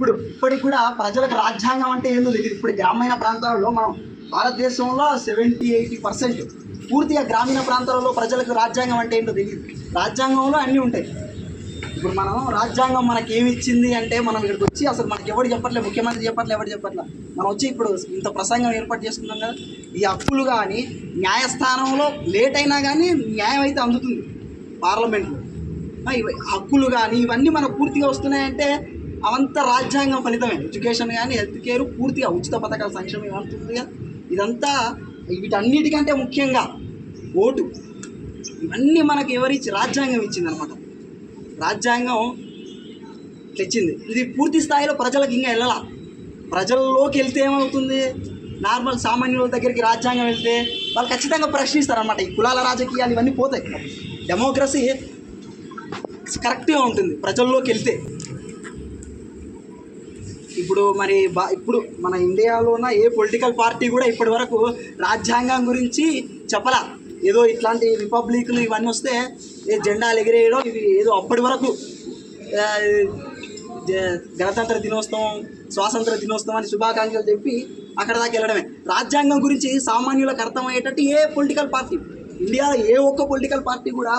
ఇప్పుడు ఇప్పటికి కూడా ప్రజలకు రాజ్యాంగం అంటే ఏందో తెలియదు ఇప్పుడు గ్రామీణ ప్రాంతాలలో మనం భారతదేశంలో సెవెంటీ ఎయిటీ పర్సెంట్ పూర్తిగా గ్రామీణ ప్రాంతాలలో ప్రజలకు రాజ్యాంగం అంటే ఏంటో తెలియదు రాజ్యాంగంలో అన్నీ ఉంటాయి. ఇప్పుడు మనం రాజ్యాంగం మనకి ఏమి ఇచ్చింది అంటే మనం ఇక్కడికి వచ్చి అసలు మనకి ఎవరు చెప్పట్లే ముఖ్యమంత్రి చెప్పట్లే ఎవరు చెప్పట్లే. మనం వచ్చి ఇప్పుడు ఇంత ప్రసంగం ఏర్పాటు చేసుకున్నాం కదా ఈ హక్కులు కానీ న్యాయస్థానంలో లేట్ అయినా కానీ న్యాయం అయితే అందుతుంది పార్లమెంట్లో. హక్కులు కానీ ఇవన్నీ మనకు పూర్తిగా వస్తున్నాయంటే అవంతా రాజ్యాంగం ఫలితమే. ఎడ్యుకేషన్ కానీ హెల్త్ కేర్ పూర్తిగా ఉచిత పథకాల సంక్షేమం ఏమంటుంది కదా ఇదంతా వీటన్నిటికంటే ముఖ్యంగా ఓటు. ఇవన్నీ మనకి ఎవరిచ్చి రాజ్యాంగం ఇచ్చింది అనమాట రాజ్యాంగం తెచ్చింది. ఇది పూర్తి స్థాయిలో ప్రజలకు ఇంకా వెళ్ళాల? ప్రజల్లోకి వెళ్తే ఏమవుతుంది? నార్మల్ సామాన్యుల దగ్గరికి రాజ్యాంగం వెళ్తే వాళ్ళు ఖచ్చితంగా ప్రశ్నిస్తారు అనమాట ఈ కులాల రాజకీయాలు ఇవన్నీ పోతాయి. డెమోక్రసీ కరెక్ట్గా ఉంటుంది ప్రజల్లోకి వెళ్తే. ఇప్పుడు మరి బా ఇప్పుడు మన ఇండియాలో ఉన్న ఏ పొలిటికల్ పార్టీ కూడా ఇప్పటి వరకు రాజ్యాంగం గురించి చెప్పలా. ఏదో ఇట్లాంటి రిపబ్లిక్లు ఇవన్నీ వస్తే ఏ జెండాలు ఎగిరేయడం ఇవి ఏదో అప్పటి వరకు గణతంత్ర దినోత్సవం స్వాతంత్ర దినోత్సవం అని శుభాకాంక్షలు చెప్పి అక్కడ దాకా వెళ్ళడమే. రాజ్యాంగం గురించి సామాన్యులకు అర్థమయ్యేటట్టు ఏ పొలిటికల్ పార్టీ ఇండియాలో ఏ ఒక్క పొలిటికల్ పార్టీ కూడా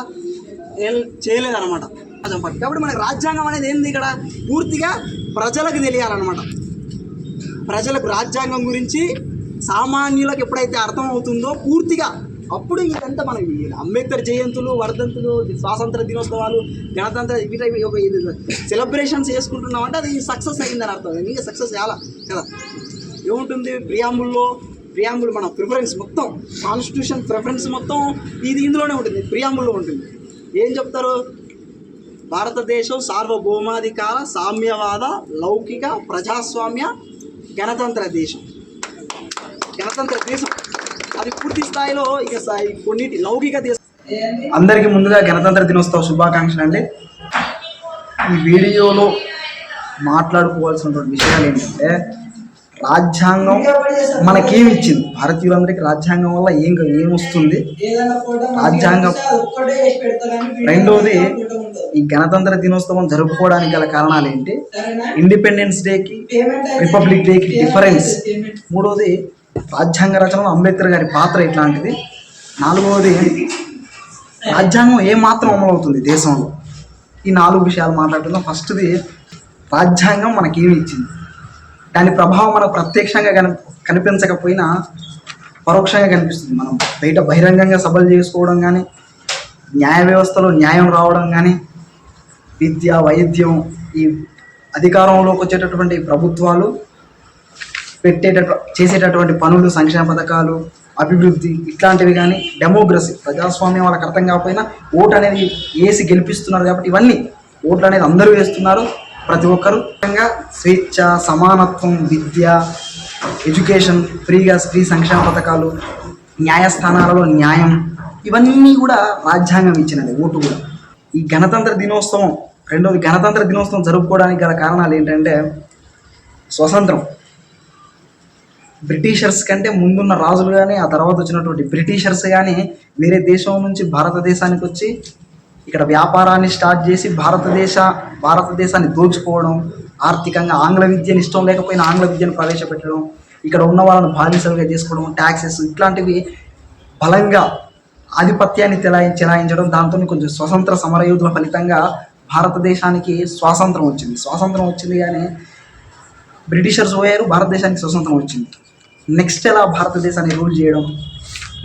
చేయలేదన్నమాట. రాజ్యాంగం పార్టీ కాబట్టి మనకి రాజ్యాంగం అనేది ఏంది ఇక్కడ? పూర్తిగా ప్రజలకు తెలియాలన్నమాట. ప్రజలకు రాజ్యాంగం గురించి సామాన్యులకు ఎప్పుడైతే అర్థం అవుతుందో పూర్తిగా అప్పుడు ఇదంతా మనం అంబేద్కర్ జయంతులు వర్ధంతులు స్వాతంత్ర దినోత్సవాలు గణతంత్ర వీటి ఒక ఇది సెలబ్రేషన్స్ చేసుకుంటున్నాం అంటే అది సక్సెస్ అయిందని అర్థం. ఇంకా సక్సెస్ చాలా కదా? ఏముంటుంది? ప్రియాంబుల్లో ప్రియాంబుల్ మన ప్రిఫరెన్స్ మొత్తం కాన్స్టిట్యూషన్ ప్రిఫరెన్స్ మొత్తం ఇది ఇందులోనే ఉంటుంది. ప్రియాంబుల్లో ఉంటుంది. ఏం చెప్తారు? భారతదేశం సార్వభౌమాధికార సామ్యవాద లౌకిక ప్రజాస్వామ్య గణతంత్ర దేశం. గణతంత్ర దేశం. అది పూర్తి స్థాయిలో ఇక కొన్నిటి లౌకిక దేశం. అందరికీ ముందుగా గణతంత్ర దినోత్సవ శుభాకాంక్షలు అండి. ఈ వీడియోలో మాట్లాడుకోవాల్సినటువంటి విషయాలు ఏంటంటే రాజ్యాంగం మనకేమి ఇచ్చింది భారతీయులందరికీ రాజ్యాంగం వల్ల ఏం ఏమొస్తుంది రాజ్యాంగం రెండోది ఈ గణతంత్ర దినోత్సవం జరుపుకోవడానికి గల కారణాలు ఏంటి ఇండిపెండెన్స్ డేకి రిపబ్లిక్ డేకి డిఫరెన్స్ మూడోది రాజ్యాంగ రచనలో అంబేద్కర్ గారి పాత్ర ఎట్లాంటిది? నాలుగవది రాజ్యాంగం ఏమాత్రం అమలు అవుతుంది దేశంలో? ఈ నాలుగు విషయాలు మాట్లాడుతున్నాం ఫస్ట్ది రాజ్యాంగం మనకేమి ఇచ్చింది? దాని ప్రభావం మనకు ప్రత్యక్షంగా కని కనిపించకపోయినా పరోక్షంగా కనిపిస్తుంది. మనం బయట బహిరంగంగా సభలు చేసుకోవడం కానీ న్యాయ వ్యవస్థలో న్యాయం రావడం కానీ విద్య వైద్యం ఈ అధికారంలోకి వచ్చేటటువంటి ప్రభుత్వాలు పెట్టేటటు చేసేటటువంటి పనులు సంక్షేమ పథకాలు అభివృద్ధి ఇట్లాంటివి కానీ డెమోక్రసీ ప్రజాస్వామ్యం వాళ్ళకి అర్థం కాకపోయినా ఓటు అనేది వేసి గెలిపిస్తున్నారు కాబట్టి ఇవన్నీ ఓట్లు అనేది అందరూ వేస్తున్నారు. ప్రతి ఒక్కరూ స్వేచ్ఛ సమానత్వం విద్య ఎడ్యుకేషన్ ఫ్రీగా ఫ్రీ సంక్షేమ పథకాలు న్యాయస్థానాలలో న్యాయం ఇవన్నీ కూడా రాజ్యాంగం ఇచ్చినది ఓటు కూడా. ఈ గణతంత్ర దినోత్సవం రెండోది గణతంత్ర దినోత్సవం జరుపుకోవడానికి గల కారణాలు ఏంటంటే స్వతంత్రం. బ్రిటిషర్స్ కంటే ముందున్న రాజులు కానీ ఆ తర్వాత వచ్చినటువంటి బ్రిటిషర్స్ కానీ వేరే దేశం నుంచి భారతదేశానికి వచ్చి ఇక్కడ వ్యాపారాన్ని స్టార్ట్ చేసి భారతదేశ భారతదేశాన్ని దోచుకోవడం ఆర్థికంగా ఆంగ్ల విద్యను ఇష్టం లేకపోయినా ఆంగ్ల విద్యను ప్రవేశపెట్టడం ఇక్కడ ఉన్న వాళ్ళని బానిసలుగా చేసుకోవడం ట్యాక్సెస్ ఇట్లాంటివి బలంగా ఆధిపత్యాన్ని తెలాయి చెలాయించడం దాంతో కొంచెం స్వతంత్ర సమరయోధుల ఫలితంగా భారతదేశానికి స్వాతంత్రం వచ్చింది. స్వాతంత్రం వచ్చింది కానీ బ్రిటిషర్స్ పోయారు భారతదేశానికి స్వతంత్రం వచ్చింది. నెక్స్ట్ ఎలా భారతదేశాన్ని రూల్ చేయడం?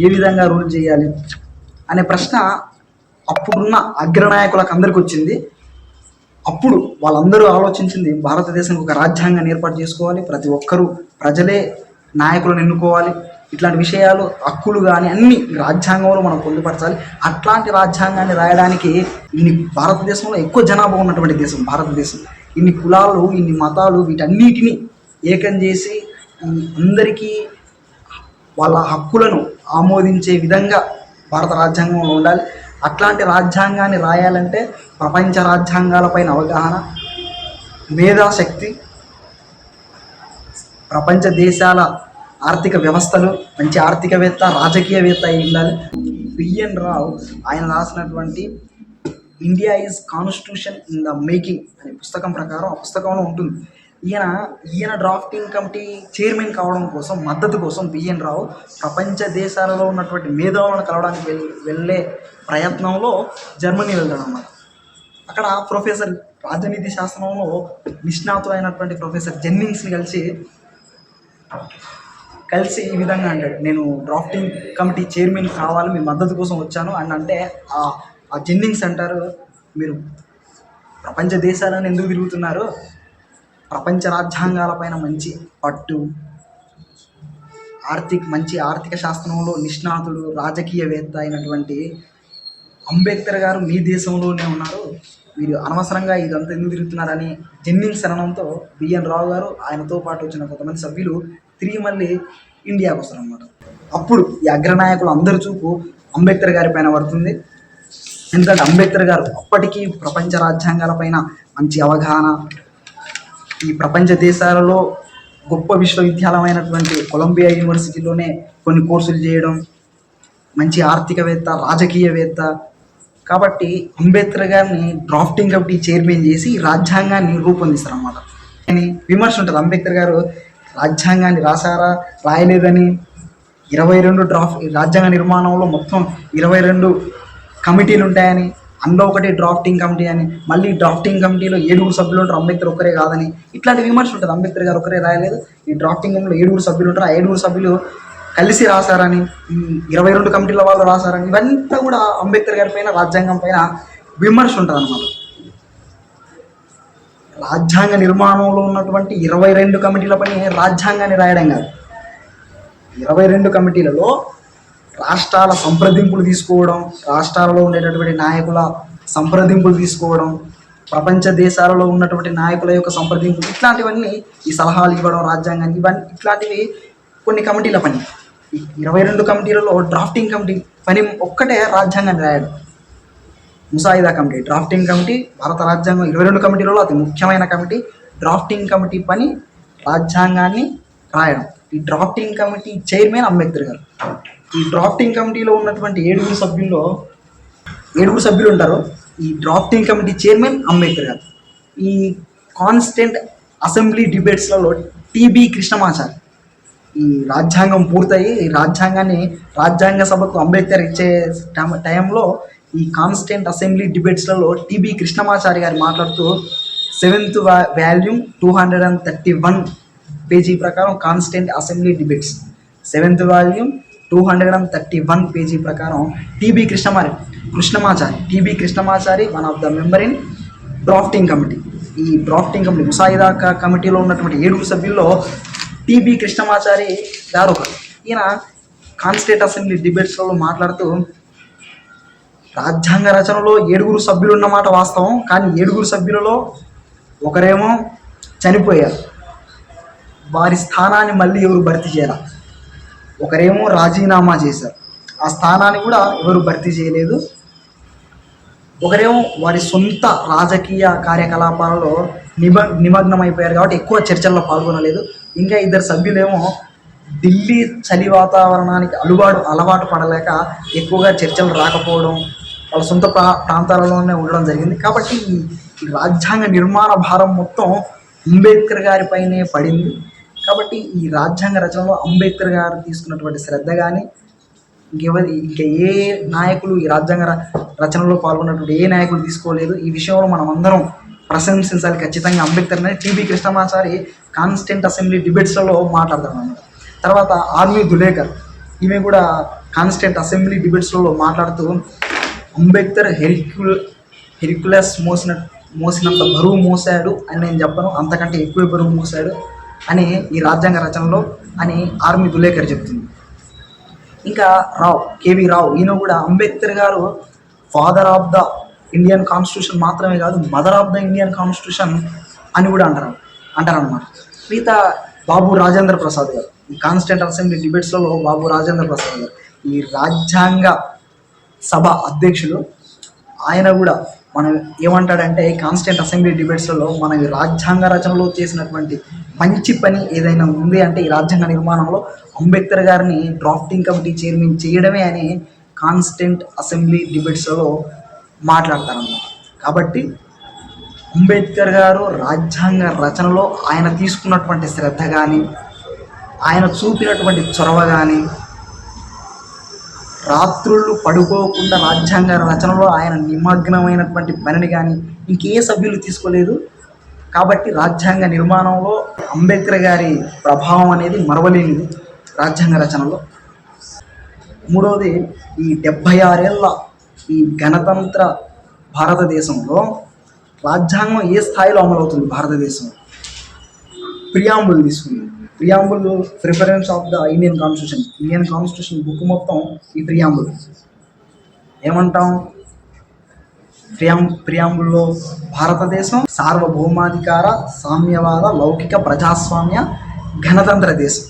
ఏ విధంగా రూల్ చేయాలి? అనే ప్రశ్న అప్పుడున్న అగ్రనాయకులకు అందరికి వచ్చింది. అప్పుడు వాళ్ళందరూ ఆలోచించింది భారతదేశానికి ఒక రాజ్యాంగాన్ని ఏర్పాటు చేసుకోవాలి. ప్రతి ఒక్కరూ ప్రజలే నాయకులను ఎన్నుకోవాలి. ఇట్లాంటి విషయాలు హక్కులు కానీ అన్ని రాజ్యాంగంలో మనం పొందుపరచాలి. అట్లాంటి రాజ్యాంగాన్ని రాయడానికి ఇన్ని భారతదేశంలో ఎక్కువ జనాభా ఉన్నటువంటి దేశం భారతదేశం. ఇన్ని కులాలు ఇన్ని మతాలు వీటన్నిటిని ఏకం చేసి అందరికీ వాళ్ళ హక్కులను ఆమోదించే విధంగా భారత రాజ్యాంగంలో ఉండాలి. అట్లాంటి రాజ్యాంగాన్ని రాయాలంటే ప్రపంచ రాజ్యాంగాలపైన అవగాహన మేధాశక్తి ప్రపంచ దేశాల ఆర్థిక వ్యవస్థలు మంచి ఆర్థికవేత్త రాజకీయవేత్త అయి ఉండాలి. బిఎన్ రావు ఆయన రాసినటువంటి India is constitution in the making అనే పుస్తకం ప్రకారం ఆ పుస్తకంలో ఉంటుంది. ఈయన ఈయన డ్రాఫ్టింగ్ కమిటీ చైర్మన్ కావడం కోసం మద్దతు కోసం బిఎన్ రావు ప్రపంచ దేశాలలో ఉన్నటువంటి మేధావులను కలవడానికి వెళ్ వెళ్ళే ప్రయత్నంలో జర్మనీ వెళ్ళాడు అన్నమాట అక్కడ ప్రొఫెసర్ రాజనీతి శాస్త్రంలో నిష్ణాతులైనటువంటి ప్రొఫెసర్ జెన్నింగ్స్ని కలిసి కలిసి ఈ విధంగా అంటాడు నేను డ్రాఫ్టింగ్ కమిటీ చైర్మన్ కావాలి మీ మద్దతు కోసం వచ్చాను అని అంటే ఆ ఆ జెన్నింగ్స్ అంటారు మీరు ప్రపంచ దేశాలను ఎందుకు తిరుగుతున్నారు? ప్రపంచ రాజ్యాంగాలపైన మంచి పట్టు ఆర్థిక మంచి ఆర్థిక శాస్త్రంలో నిష్ణాతుడు రాజకీయవేత్త అయినటువంటి అంబేద్కర్ గారు మీ దేశంలోనే ఉన్నారు. మీరు అనవసరంగా ఇదంతా ఎందుకు తిరుగుతున్నారని జెన్నింగ్స్ శరణంతో బిఎన్ రావు గారు ఆయనతో పాటు వచ్చిన కొంతమంది సభ్యులు తిరిగి మళ్ళీ ఇండియాకు వస్తారు అన్నమాట అప్పుడు ఈ అగ్రనాయకులు అందరి చూపు అంబేద్కర్ గారి పైన పడుతుంది. ఎందుకంటే అంబేద్కర్ గారు అప్పటికీ ప్రపంచ రాజ్యాంగాలపైన మంచి అవగాహన ఈ ప్రపంచ దేశాలలో గొప్ప విశ్వవిద్యాలయమైనటువంటి కొలంబియా యూనివర్సిటీలోనే కొన్ని కోర్సులు చేయడం మంచి ఆర్థికవేత్త రాజకీయవేత్త. కాబట్టి అంబేద్కర్ గారిని డ్రాఫ్టింగ్ కమిటీ చైర్మన్ చేసి రాజ్యాంగాన్ని రూపొందిస్తారు అన్నమాట అని విమర్శ ఉంటుంది. అంబేద్కర్ గారు రాజ్యాంగాన్ని రాశారా రాయలేదని ఇరవై రెండు డ్రాఫ్ట్ రాజ్యాంగ నిర్మాణంలో మొత్తం ఇరవై రెండు కమిటీలు ఉంటాయని అందులో ఒకటి డ్రాఫ్టింగ్ కమిటీ అని మళ్ళీ డ్రాఫ్టింగ్ కమిటీలో ఏడుగురు సభ్యులు ఉంటారు. అంబేద్కర్ ఒక్కరే కాదని. ఇట్లాంటి విమర్శ ఉంటుంది అంబేద్కర్ గారు ఒకరే రాయలేదు. ఈ డ్రాఫ్టింగ్ కమిటీలో ఏడుగురు సభ్యులు ఉంటారు. ఆ ఏడుగురు సభ్యులు కలిసి రాశారని ఇరవై రెండు కమిటీల వాళ్ళు రాశారని ఇవంతా కూడా అంబేద్కర్ గారి పైన రాజ్యాంగం పైన విమర్శ ఉంటుంది అనమాట రాజ్యాంగ నిర్మాణంలో ఉన్నటువంటి ఇరవై రెండు కమిటీల పని రాజ్యాంగాన్ని రాయడం కాదు. ఇరవై రెండు కమిటీలలో రాష్ట్రాల సంప్రదింపులు తీసుకోవడం రాష్ట్రాలలో ఉండేటటువంటి నాయకుల సంప్రదింపులు తీసుకోవడం ప్రపంచ దేశాలలో ఉన్నటువంటి నాయకుల యొక్క సంప్రదింపులు ఇట్లాంటివన్నీ ఈ సలహాలు ఇవ్వడం రాజ్యాంగానికి ఇవన్నీ ఇట్లాంటివి కొన్ని కమిటీల పని. ఇరవై రెండు కమిటీలలో డ్రాఫ్టింగ్ కమిటీ పని ఒక్కటే రాజ్యాంగాన్ని రాయడం ముసాయిదా కమిటీ డ్రాఫ్టింగ్ కమిటీ భారత రాజ్యాంగం ఇరవై రెండు కమిటీలలో అతి ముఖ్యమైన కమిటీ. డ్రాఫ్టింగ్ కమిటీ పని రాజ్యాంగాన్ని రాయడం. ఈ డ్రాఫ్టింగ్ కమిటీ చైర్మన్ అంబేద్కర్ గారు. ఈ డ్రాఫ్టింగ్ కమిటీలో ఉన్నటువంటి ఏడుగురు సభ్యుల్లో ఏడుగురు సభ్యులు ఉంటారు. ఈ డ్రాఫ్టింగ్ కమిటీ చైర్మన్ అంబేద్కర్ గారు. ఈ కాన్స్టెంట్ అసెంబ్లీ డిబేట్స్లలో టీబీ కృష్ణమాచారి. ఈ రాజ్యాంగం పూర్తయి ఈ రాజ్యాంగాన్ని రాజ్యాంగ సభకు అంబేద్కర్ ఇచ్చే టైం- టైంలో ఈ కాన్స్టెంట్ అసెంబ్లీ డిబేట్స్లలో టీబీ కృష్ణమాచారి గారు మాట్లాడుతూ seventh volume two hundred and thirty one page ప్రకారం constituent assembly debates seventh volume two hundred and thirty one page ప్రకారం TB Krishnamachari Krishnamachari TB Krishnamachari one of the member in drafting committee ఈ drafting committee ముసాయిదా కమిటీలో ఉన్నటువంటి ఏడుగురు సభ్యుల్లో TB Krishnamachari గారు ఒకరు ఈయన కాన్స్టేట్ అసెంబ్లీ డిబేట్స్లలో మాట్లాడుతూ రాజ్యాంగ రచనలో ఏడుగురు సభ్యులు ఉన్నమాట వాస్తవం కానీ ఏడుగురు సభ్యులలో ఒకరేమో చనిపోయారు. వారి స్థానాన్ని మళ్ళీ ఎవరు భర్తీ చేయాలి ఒకరేమో రాజీనామా చేశారు. ఆ స్థానాన్ని కూడా ఎవరు భర్తీ చేయలేదు. ఒకరేమో వారి సొంత రాజకీయ కార్యకలాపాలలో నిమ నిమగ్నం అయిపోయారు కాబట్టి ఎక్కువ చర్చల్లో పాల్గొనలేదు. ఇంకా ఇద్దరు సభ్యులేమో ఢిల్లీ చలి వాతావరణానికి అలవాటు అలవాటు పడలేక ఎక్కువగా చర్చలు రాకపోవడం వాళ్ళ సొంత ప్రా ప్రాంతాలలోనే ఉండడం జరిగింది. కాబట్టి ఈ రాజ్యాంగ నిర్మాణ భారం మొత్తం అంబేద్కర్ గారిపైనే పడింది. కాబట్టి ఈ రాజ్యాంగ రచనలో అంబేద్కర్ గారు తీసుకున్నటువంటి శ్రద్ధ కానీ ఇంకెవరి ఇంకా ఏ నాయకులు ఈ రాజ్యాంగ రచనలో పాల్గొన్నటువంటి ఏ నాయకులు తీసుకోలేదు ఈ విషయంలో మనం అందరం ప్రశంసించాలి ఖచ్చితంగా. అంబేద్కర్ అని టీబీ కృష్ణమాచారి కాన్స్టెంట్ అసెంబ్లీ డిబేట్స్లలో మాట్లాడతాడు తర్వాత ఆర్మీ దులేకర్ ఈమె కూడా కాన్స్టెంట్ అసెంబ్లీ డిబేట్స్లలో మాట్లాడుతూ అంబేద్కర్ హెరిక్యుల్ హెరిక్యులస్ మోసిన మోసినంత బరువు మోసాడు అని నేను చెప్పను. అంతకంటే ఎక్కువ బరువు మోసాడు. అని ఈ రాజ్యాంగ రచనలో అని ఆర్మీ దులేకర్ చెప్తుంది. ఇంకా రావు కేవి రావు ఈయన కూడా Ambedkar garu father of the Indian constitution మాత్రమే కాదు mother of the Indian constitution అని కూడా అంటారు అంటారనమాట మిగతా బాబు రాజేంద్ర ప్రసాద్ గారు ఈ కాన్స్టెంట్ అసెంబ్లీ డిబేట్స్లలో బాబు రాజేంద్ర ప్రసాద్ గారు ఈ రాజ్యాంగ సభ అధ్యక్షులు ఆయన కూడా మనం ఏమంటాడంటే కాన్స్టెంట్ అసెంబ్లీ డిబేట్స్లలో మన రాజ్యాంగ రచనలో చేసినటువంటి మంచి పని ఏదైనా ఉంది అంటే ఈ రాజ్యాంగ నిర్మాణంలో అంబేద్కర్ గారిని డ్రాఫ్టింగ్ కమిటీ చైర్మన్ చేయడమే అని కాన్స్టెంట్ అసెంబ్లీ డిబేట్స్లలో మాట్లాడతారన్నమాట. కాబట్టి అంబేద్కర్ గారు రాజ్యాంగ రచనలో ఆయన తీసుకున్నటువంటి శ్రద్ధ కానీ ఆయన చూపినటువంటి చొరవ కానీ రాత్రుళ్ళు పడుకోకుండా రాజ్యాంగ రచనలో ఆయన నిమగ్నమైనటువంటి పనిని కానీ ఇంకే సభ్యులు తీసుకోలేదు. కాబట్టి రాజ్యాంగ నిర్మాణంలో అంబేద్కర్ గారి ప్రభావం అనేది మరవలేనిది రాజ్యాంగ రచనలో. మూడవది ఈ డెబ్భై ఆరేళ్ళ ఈ గణతంత్ర భారతదేశంలో రాజ్యాంగం ఏ స్థాయిలో అమలవుతుంది భారతదేశం ప్రియాంబుల్ తీసుకుంది. Preamble preference of the Indian constitution. Indian constitution book మొత్తం ఈ ప్రియాంబుల్. ఏమంటాం? ప్రియాం ప్రియాంబుల్లో భారతదేశం సార్వభౌమాధికార సామ్యవాద లౌకిక ప్రజాస్వామ్య గణతంత్ర దేశం.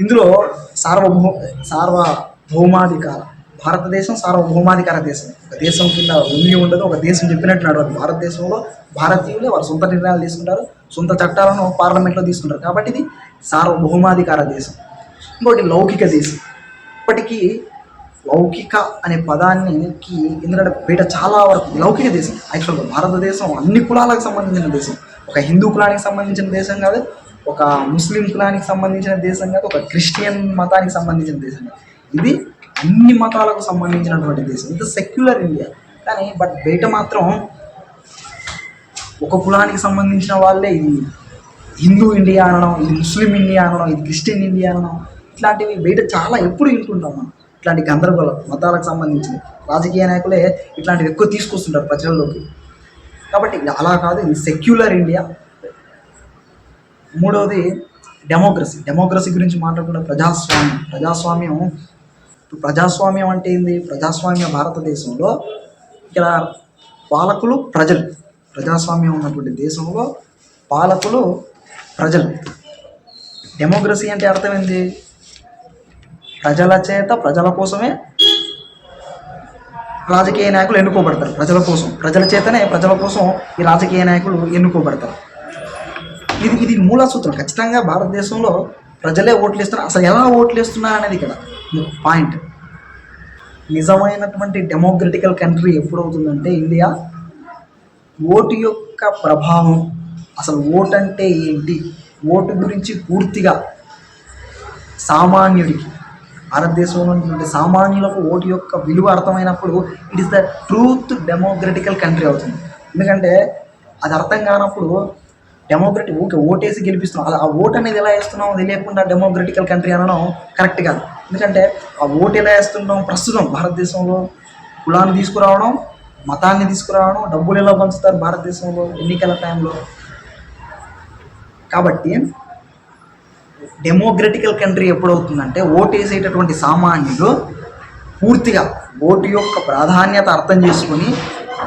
ఇందులో సార్వభౌ సార్వభౌమాధికార భారతదేశం సార్వభౌమాధికార దేశం. ఒక దేశం కింద ఉండి ఉండదు ఒక దేశం చెప్పినట్టు నడవదు. భారతదేశంలో భారతీయులే వారు సొంత నిర్ణయాలు తీసుకుంటారు సొంత చట్టాలను పార్లమెంట్లో తీసుకుంటారు. కాబట్టి ఇది సార్వభౌమాధికార దేశం. ఇంకోటి లౌకిక దేశం. ఇప్పటికీ లౌకిక అనే పదానికి ఎందుకంటే బయట చాలా వరకు లౌకిక దేశం యాక్చువల్గా భారతదేశం అన్ని కులాలకు సంబంధించిన దేశం. ఒక హిందూ కులానికి సంబంధించిన దేశం కాదు ఒక ముస్లిం కులానికి సంబంధించిన దేశం కాదు ఒక క్రిస్టియన్ మతానికి సంబంధించిన దేశం కాదు. ఇది అన్ని మతాలకు సంబంధించినటువంటి దేశం. ఇది సెక్యులర్ ఇండియా కానీ బట్ బయట మాత్రం ఒక కులానికి సంబంధించిన వాళ్ళే ఇది హిందూ ఇండియా అనడం ఇది ముస్లిం ఇండియా అనడం ఇది క్రిస్టియన్ ఇండియా అనడం ఇట్లాంటివి బయట చాలా ఎప్పుడు వింటుంటాం మనం. ఇట్లాంటి గందరగోళం మతాలకు సంబంధించి రాజకీయ నాయకులే ఇట్లాంటివి ఎక్కువ తీసుకొస్తుంటారు ప్రజల్లోకి. కాబట్టి అలా కాదు ఇది సెక్యులర్ ఇండియా మూడవది డెమోక్రసీ డెమోక్రసీ గురించి మాట్లాడకుండా ప్రజాస్వామ్యం. ప్రజాస్వామ్యం ఇప్పుడు ప్రజాస్వామ్యం అంటే ఏంది? ప్రజాస్వామ్య భారతదేశంలో ఇక్కడ పాలకులు ప్రజలు. ప్రజాస్వామ్యం ఉన్నటువంటి దేశంలో పాలకులు ప్రజలు. డెమోక్రసీ అంటే అర్థమైంది ప్రజల చేత ప్రజల కోసమే రాజకీయ నాయకులు ఎన్నుకోబడతారు. ప్రజల కోసం ప్రజల చేతనే ప్రజల కోసం ఈ రాజకీయ నాయకులు ఎన్నుకోబడతారు. ఇది ఇది మూల సూత్రం. ఖచ్చితంగా భారతదేశంలో ప్రజలే ఓట్లు ఇస్తున్నారు అసలు ఎలా ఓట్లు ఇస్తున్నారు అనేది ఇక్కడ పాయింట్. నిజమైనటువంటి డెమోక్రటికల్ కంట్రీ ఎప్పుడవుతుందంటే ఇండియా. ఓటు యొక్క ప్రభావం అసలు ఓటు అంటే ఏంటి? ఓటు గురించి పూర్తిగా సామాన్యుడికి భారతదేశంలో ఉన్నటువంటి సామాన్యులకు ఓటు యొక్క విలువ అర్థమైనప్పుడు it is the truth democratical country అవుతుంది. ఎందుకంటే అది అర్థం కానప్పుడు డెమోక్రటిక్ ఓకే ఓటేసి గెలిపిస్తున్నాం. ఆ ఓట్ అనేది ఎలా వేస్తున్నామో తెలియకుండా డెమోక్రటికల్ కంట్రీ అనడం కరెక్ట్ కాదు. ఎందుకంటే ఆ ఓటు ఎలా వేస్తుంటాం ప్రస్తుతం భారతదేశంలో కులాన్ని తీసుకురావడం మతాన్ని తీసుకురావడం డబ్బులు ఎలా పంచుతారు భారతదేశంలో ఎన్నికల టైంలో కాబట్టి డెమోక్రటికల్ కంట్రీ ఎప్పుడవుతుందంటే ఓటు వేసేటటువంటి సామాన్యులు పూర్తిగా ఓటు యొక్క ప్రాధాన్యత అర్థం చేసుకొని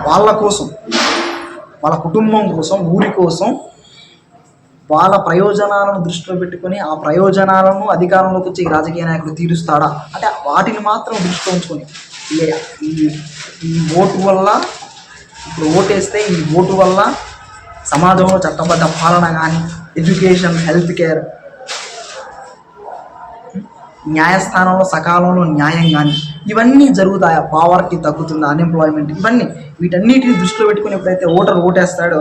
వాళ్ళ కోసం వాళ్ళ కుటుంబం కోసం ఊరి కోసం వాళ్ళ ప్రయోజనాలను దృష్టిలో పెట్టుకొని ఆ ప్రయోజనాలను అధికారంలోకి వచ్చి రాజకీయ నాయకుడు తీరుస్తాడా? అంటే వాటిని మాత్రం దృష్టిలో ఉంచుకొని ఈ- ఈ ఈ ఓటు వల్ల ఇప్పుడు ఓటేస్తే ఈ ఓటు వల్ల సమాజంలో చట్టబద్ధ పాలన కానీ ఎడ్యుకేషన్ హెల్త్ కేర్ న్యాయస్థానంలో సకాలంలో న్యాయం కానీ ఇవన్నీ జరుగుతాయా? పావర్టీ తగ్గుతుందా? అన్ఎంప్లాయ్మెంట్ ఇవన్నీ వీటన్నిటిని దృష్టిలో పెట్టుకుని ఎప్పుడైతే ఓటర్ ఓటేస్తాడో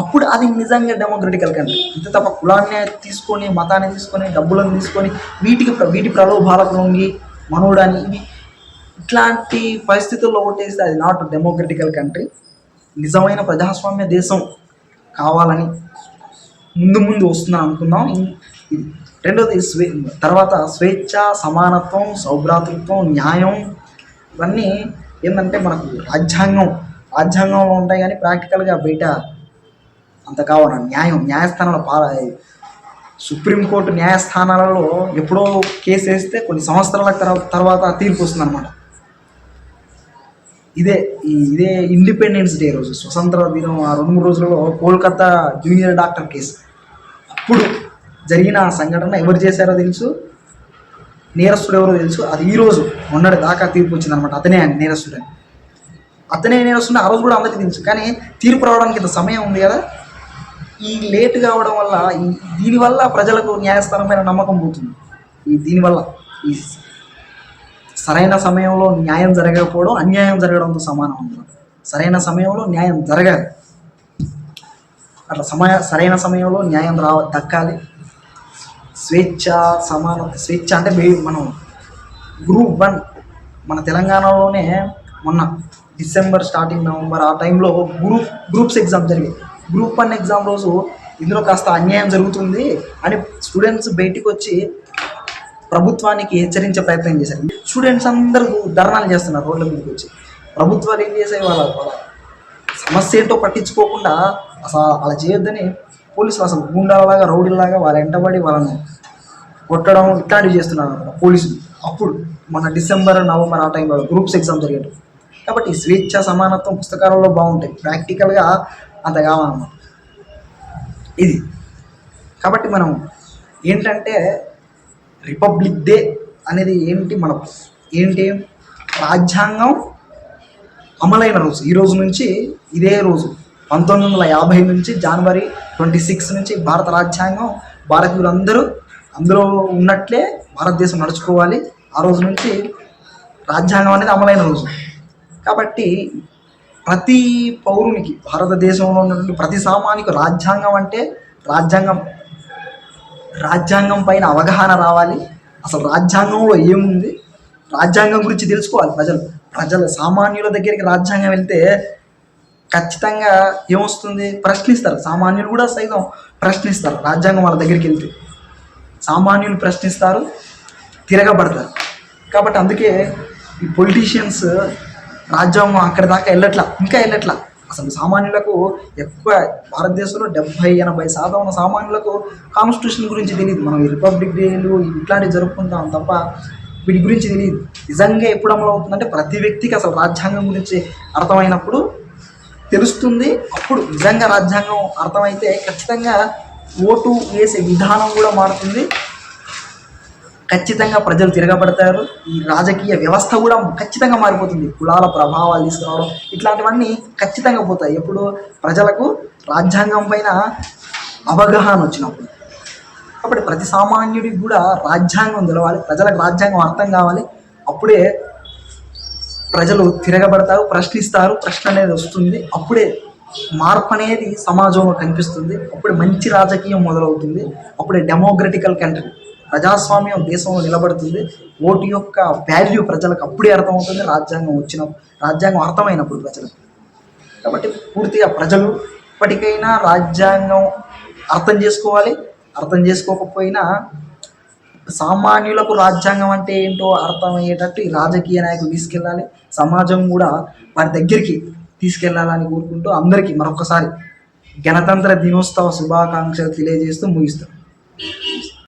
అప్పుడు అది నిజంగా డెమోక్రటికల్ కంట్రీ ఇంత తప్ప కులాన్ని తీసుకొని మతాన్ని తీసుకొని డబ్బులను తీసుకొని వీటికి వీటి ప్రలోభాలకు లొంగి మనోడని ఇవి ఇట్లాంటి పరిస్థితుల్లో ఓటేస్తే అది నాట్ డెమోక్రటికల్ కంట్రీ. నిజమైన ప్రజాస్వామ్య దేశం కావాలని ముందు ముందు వస్తుందని అనుకుందాం. ఇది రెండోది స్వే తర్వాత స్వేచ్ఛ సమానత్వం సౌభ్రాతృత్వం న్యాయం ఇవన్నీ ఏంటంటే మనకు రాజ్యాంగం. రాజ్యాంగంలో ఉంటాయి కానీ ప్రాక్టికల్గా బయట అంత కావాలి న్యాయం. న్యాయస్థానంలో పాల సుప్రీంకోర్టు న్యాయస్థానాలలో ఎప్పుడో కేసు వేస్తే కొన్ని సంవత్సరాల తర్వాత తీర్పు వస్తుందన్నమాట. ఇదే ఇదే ఇండిపెండెన్స్ డే రోజు స్వతంత్ర దినం ఆ రెండు మూడు రోజులలో కోల్కతా జూనియర్ డాక్టర్ కేసు. అప్పుడు జరిగిన ఆ సంఘటన ఎవరు చేశారో తెలుసు? నేరస్తుడు ఎవరో తెలుసు? అది ఈరోజు మొన్నటి దాకా తీర్పు వచ్చిందనమాట అతనే ఆయన నేరస్తుడు అని అతనే నేరస్తుడు ఆ రోజు కూడా అందరికీ తెలుసు. కానీ తీర్పు రావడానికి ఇంత సమయం ఉంది కదా? ఈ లేట్ కావడం వల్ల దీనివల్ల ప్రజలకు న్యాయస్థానమైన నమ్మకం పోతుంది. ఈ దీనివల్ల ఈ సరైన సమయంలో న్యాయం జరగకపోవడం అన్యాయం జరగడంతో సమానం అన్నమాట. సరైన సమయంలో న్యాయం జరగాలి. అట్లా సమయ సరైన సమయంలో న్యాయం రావ దక్కాలి. స్వేచ్ఛ సమాన స్వేచ్ఛ అంటే మనం గ్రూప్ వన్ మన తెలంగాణలోనే మొన్న డిసెంబర్ స్టార్టింగ్ నవంబర్ ఆ టైంలో గ్రూప్ గ్రూప్స్ ఎగ్జామ్ జరిగాయి. గ్రూప్ వన్ ఎగ్జామ్ రోజు ఇందులో కాస్త అన్యాయం జరుగుతుంది అని స్టూడెంట్స్ బయటికి వచ్చి ప్రభుత్వానికి హెచ్చరించే ప్రయత్నం చేశారు. స్టూడెంట్స్ అందరూ ధర్నాలు చేస్తున్నారు రోడ్ల మీదకి వచ్చి. ప్రభుత్వాలు ఏం చేసాయి వాళ్ళ సమస్య ఏంటో పట్టించుకోకుండా అసలు అలా చేయొద్దని పోలీసులు అసలు గుండాలలాగా రౌడీలాగా వాళ్ళ వెంటబడి వాళ్ళని కొట్టడం ఇట్లాంటివి చేస్తున్నారు అనమాట పోలీసులు. అప్పుడు మన డిసెంబర్ నవంబర్ ఆ టైంలో గ్రూప్స్ ఎగ్జామ్ జరిగేది కాబట్టి స్వేచ్ఛ సమానత్వం పుస్తకాలలో బాగుంటాయి. ప్రాక్టికల్గా అంత కావాలన్నమాట. ఇది. కాబట్టి మనం ఏంటంటే రిపబ్లిక్ డే అనేది ఏంటి మన ఏంటి? రాజ్యాంగం అమలైన రోజు. ఈ రోజు నుంచి ఇదే రోజు. పంతొమ్మిది వందల యాభై నుంచి జనవరి ట్వంటీ సిక్స్ నుంచి భారత రాజ్యాంగం భారతీయులందరూ అందులో ఉన్నట్లే భారతదేశం నడుచుకోవాలి. ఆ రోజు నుంచి రాజ్యాంగం అనేది అమలైన రోజు. కాబట్టి ప్రతి పౌరునికి భారతదేశంలో ఉన్నటువంటి ప్రతి సామానికి రాజ్యాంగం అంటే రాజ్యాంగం. రాజ్యాంగం పైన అవగాహన రావాలి. అసలు రాజ్యాంగంలో ఏముంది? రాజ్యాంగం గురించి తెలుసుకోవాలి ప్రజలు. ప్రజల సామాన్యుల దగ్గరికి రాజ్యాంగం వెళ్తే ఖచ్చితంగా ఏమొస్తుంది? ప్రశ్నిస్తారు. సామాన్యులు కూడా సైతం ప్రశ్నిస్తారు. రాజ్యాంగం వాళ్ళ దగ్గరికి వెళ్తే. సామాన్యులు ప్రశ్నిస్తారు తిరగబడతారు. కాబట్టి అందుకే ఈ పొలిటీషియన్స్ రాజ్యాంగం అక్కడి దాకా వెళ్ళట్లా ఇంకా వెళ్ళట్లా. అసలు సామాన్యులకు ఎక్కువ భారతదేశంలో డెబ్బై ఎనభై శాతం ఉన్న సామాన్యులకు కాన్స్టిట్యూషన్ గురించి తెలియదు మనం ఈ రిపబ్లిక్ డేలు ఇట్లాంటివి జరుపుకుంటాం తప్ప వీటి గురించి తెలియదు నిజంగా ఎప్పుడు అమలు అవుతుందంటే ప్రతి వ్యక్తికి అసలు రాజ్యాంగం గురించి అర్థమైనప్పుడు తెలుస్తుంది. అప్పుడు నిజంగా రాజ్యాంగం అర్థమైతే ఖచ్చితంగా ఓటు వేసే విధానం కూడా మారుతుంది. ఖచ్చితంగా ప్రజలు తిరగబడతారు. ఈ రాజకీయ వ్యవస్థ కూడా ఖచ్చితంగా మారిపోతుంది. కులాల ప్రభావాలు తీసుకురావడం ఇట్లాంటివన్నీ ఖచ్చితంగా పోతాయి. ఎప్పుడు ప్రజలకు రాజ్యాంగం పైన అవగాహన వచ్చినప్పుడు. కాబట్టి ప్రతి సామాన్యుడికి కూడా రాజ్యాంగం తెలవాలి. ప్రజలకు రాజ్యాంగం అర్థం కావాలి. అప్పుడే ప్రజలు తిరగబడతారు ప్రశ్నిస్తారు ప్రశ్న అనేది వస్తుంది. అప్పుడే మార్పు అనేది సమాజంలో కనిపిస్తుంది. అప్పుడే మంచి రాజకీయం మొదలవుతుంది. అప్పుడే డెమోక్రటికల్ కంట్రీ ప్రజాస్వామ్యం దేశంలో నిలబడుతుంది. ఓటు యొక్క వాల్యూ ప్రజలకు అప్పుడే అర్థమవుతుంది. రాజ్యాంగం వచ్చిన రాజ్యాంగం అర్థమైనప్పుడు ప్రజలకు. కాబట్టి పూర్తిగా ప్రజలు ఇప్పటికైనా రాజ్యాంగం అర్థం చేసుకోవాలి. అర్థం చేసుకోకపోయినా సామాన్యులకు రాజ్యాంగం అంటే ఏంటో అర్థమయ్యేటట్టు ఈ రాజకీయ నాయకులు తీసుకెళ్ళాలి. సమాజం కూడా వారి దగ్గరికి తీసుకెళ్ళాలని కోరుకుంటూ అందరికీ మరొకసారి గణతంత్ర దినోత్సవ శుభాకాంక్షలు తెలియజేస్తూ ముగిస్తాం.